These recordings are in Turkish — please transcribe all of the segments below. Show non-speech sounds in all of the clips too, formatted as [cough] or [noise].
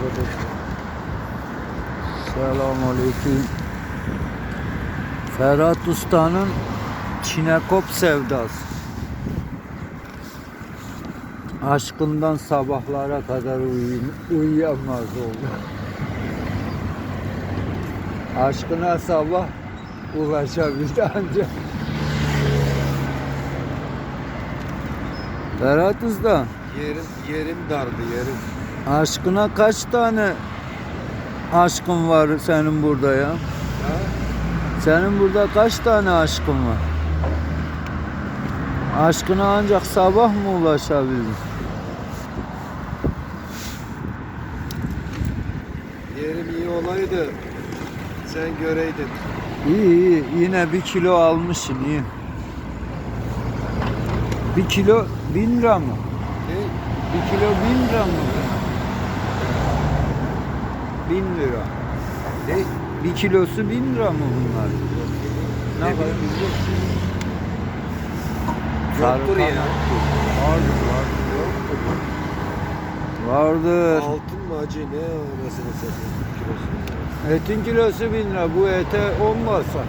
arkadaşlar. Selamünaleyküm. Ferhat Usta'nın Çinekop sevdası. Aşkından sabahlara kadar uyuyun, uyuyamaz oldu. Aşkına sabah ulaşabildi ancak. Ferhat Usta, Yerim, yerim dardı yerim. Aşkına kaç tane aşkın var senin burada ya? Ha? Senin burada kaç tane aşkın var? Aşkına ancak sabah mı ulaşabildin? Yerim iyi olaydı. Sen göreydin. İyi iyi yine bir kilo almışsın iyi. Bir kilo bin lira mı? Ne? Bir kilo bin lira mı? Bin lira. Ne? Bir kilosu bin lira mı bunlar? Ne Ne kadar? bileyim, Sarı Yoktur ya. kanat. Vardır vardır. Yoktur. Vardır. Altın mı acı ne anasını satayım kilosu. Etin kilosu bin lira. Bu ete olmasa.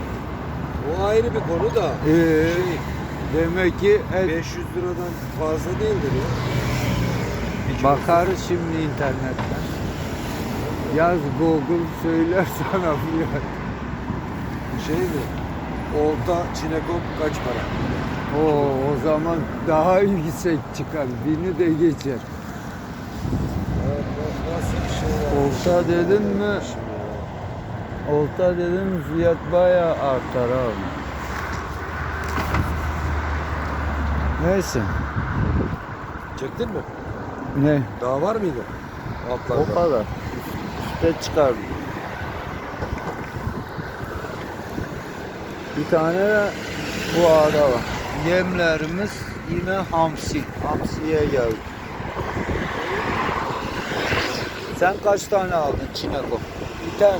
O ayrı bir konu da. Ee, Şey, demek ki et 500 liradan fazla değildir ya. Bakarız şimdi internetten. Yaz Google söyler [laughs] sana fiyat. Şey mi? Olta çinekop kaç para? Oo, o zaman daha yüksek çıkar. Bini de geçer. Nasıl bir şey ya? Olta dedin mi? Olta dedin mi fiyat bayağı artar abi. Neyse. Çektin mi? Ne? Daha var mıydı? Altlarda. O kadar de çıkardım. Bir tane de bu ağda var. Yemlerimiz yine hamsi. Hamsiye geldi. Sen kaç tane aldın Çinako? Bir tane.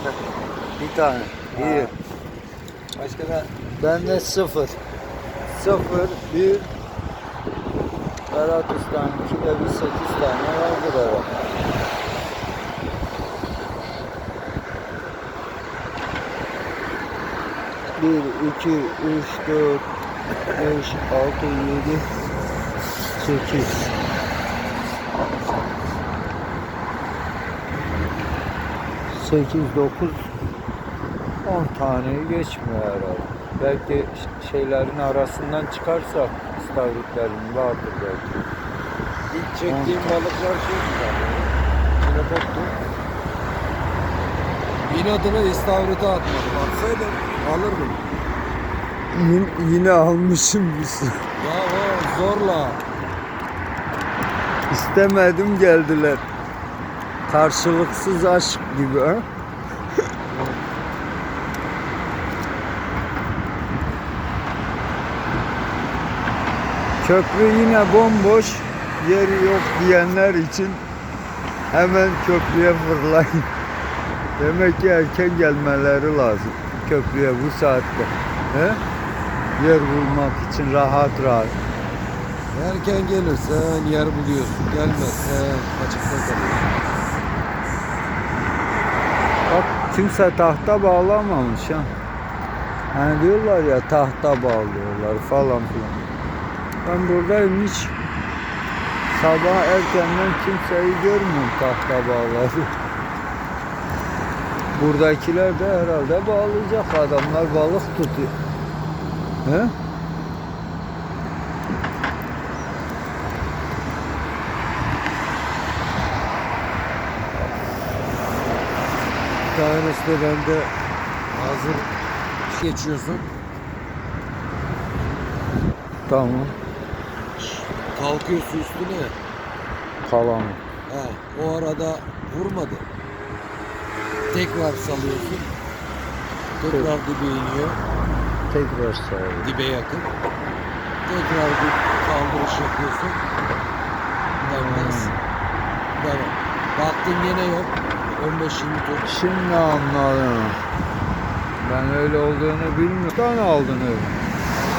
Bir tane. Bir. Başka da? Ben de sıfır. Sıfır, bir, Berat Usta'nın 2 ve bir sekiz tane var bu da var. 1, 2, 3, 4, 5, 6, 7, 8. Sekiz, dokuz, on taneyi geçmiyor herhalde. Belki şeylerin arasından çıkarsak istavritlerin vardır belki. İlk çektiğim balıklar şey mi? Kilopottu. İnadına istavrite atmadım. Atsaydım alırdım. Yine, yine almışım bir sürü. Ya o zorla. İstemedim geldiler. Karşılıksız aşk gibi ha. Köprü yine bomboş. Yeri yok diyenler için hemen köprüye fırlayın. Demek ki erken gelmeleri lazım köprüye bu saatte. He? Yer bulmak için rahat rahat. Erken gelirsen yer buluyorsun. Gelmezsen açıkta kalıyorsun. Bak kimse tahta bağlamamış ha. Hani diyorlar ya tahta bağlıyorlar falan filan. Ben buradayım hiç sabah erkenden kimseyi görmüyorum tahta bağladı. Buradakiler de herhalde bağlayacak adamlar balık tutuyor. He? De bende hazır geçiyorsun. Tamam. Kalkıyorsun üstüne. Kalan. Ha, o arada vurmadı. Tekrar salıyorsun. Tekrar dibe iniyor. Tekrar sağ Dibe yakın. Tekrar bir kaldırış yapıyorsun. Dönmez. Devam. Baktın yine yok. 15-20 tur. Şimdi anladım. Ben öyle olduğunu bilmiyorum. Tane aldın öyle.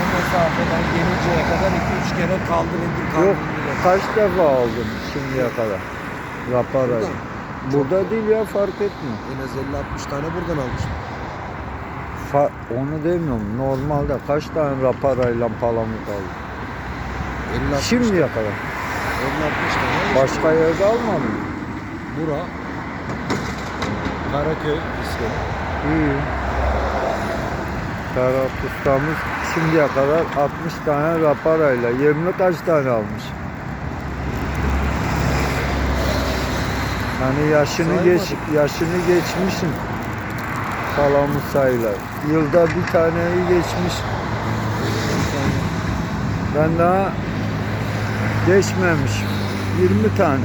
O mesafeden gelinceye kadar 2-3 kere kaldır indir kaldır Yok indir. kaç defa aldın şimdiye kadar? Raparayı. Buradan. Burada değil ya fark etmiyor. En az 50-60 tane buradan almış. Fa- onu demiyorum. Normalde kaç tane raparayla palamut aldı? 50-60 Şimdiye kadar. 50-60 tane. Başka yerde almadı mı? Bura. Karaköy İskele. İyi. Ferhat ustamız şimdiye kadar 60 tane raparayla 20 kaç tane almış. Hani yaşını geç yaşını geçmişsin. Palamut sayılar. Yılda bir taneyi geçmiş. Ben daha geçmemişim. 20 tane.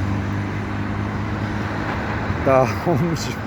Daha [laughs] olmuşum.